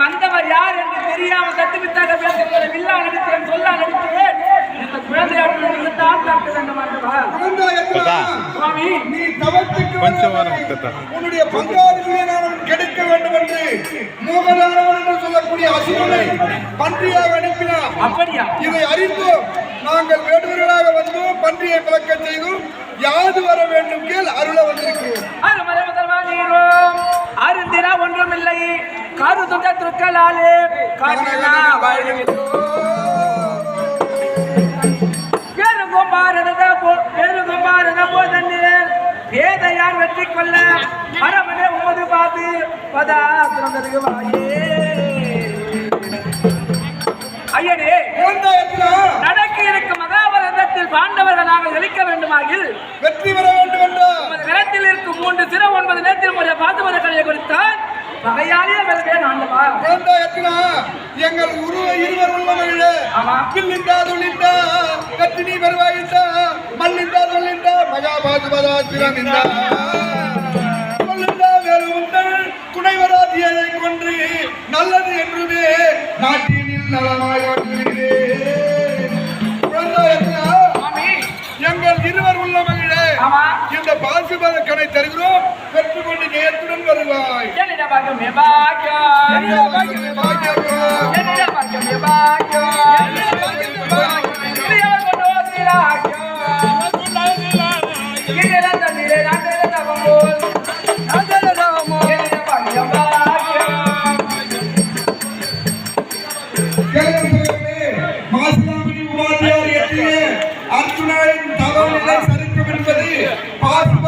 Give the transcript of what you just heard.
வந்தவர் யார் என்று தெரியாமல் தட்டுவித்தாக பேசுகிற வில்லா நடித்தேன் சொல்லா நடித்தேன் இந்த குழந்தையாட்டு தான் காட்ட வேண்டும். சுவாமி. நீ தவத்துக்கு. உன்னுடைய பங்காளிகளை நான் கெடுக்க வேண்டும் என்று மூகதானவன் என்று சொல்லக்கூடிய அசுரனை பன்றியாக அனுப்பினார். அப்படியா? இதை அறிந்தோம். நாங்கள் வேடுவர்களாக வந்தோம். பன்றியை பிளக்க செய்தும். யாது வர வேண்டும் கேள் அருள வந்திருக்கிறோம். காது துண்ட துக்கலாலே காட்டினா பெருகும் பாரத போ பெருகும் பாரத போதன்னே பேதையார் வெற்றி கொள்ள மரபனே உமது பாது பதாத்திரம் வாயே ஐயனே நடக்க இருக்கும் மகாபாரதத்தில் பாண்டவர்கள் நாங்கள் ஜெயிக்க வேண்டுமாகில் வெற்றி பெற வேண்டும் ஒன்பது நிலத்தில் இருக்கும் மூன்று சிற ஒன்பது நேரத்தில் முறைய பாத்துமத கலையை வகையாலே வருவேன் ஆண்டவா குழந்தாயத்தினா எங்கள் உருவ இருவர் உள்ளவர்களே கத்தினி வருவாயிண்டா மல்லிண்டா தொல்லிண்டா மகாபாசுபதாத்திரம் இந்தா சொல்லுண்டா வேறு உங்கள் துணைவராதியை கொன்று நல்லது என்றுமே நாட்டினில் நலமாய் வாழ்கிறேன் குழந்தாயத்தினா சுவாமி எங்கள் இருவர் உள்ள மகிழே ஆமா. இந்த பாசுபத கணை தருகிறோம். பாக்கியம் பாக்கியம் என்னிட பாக்கியமே பாக்கியம். பாக்கியம் பாக்கியம் கொண்டு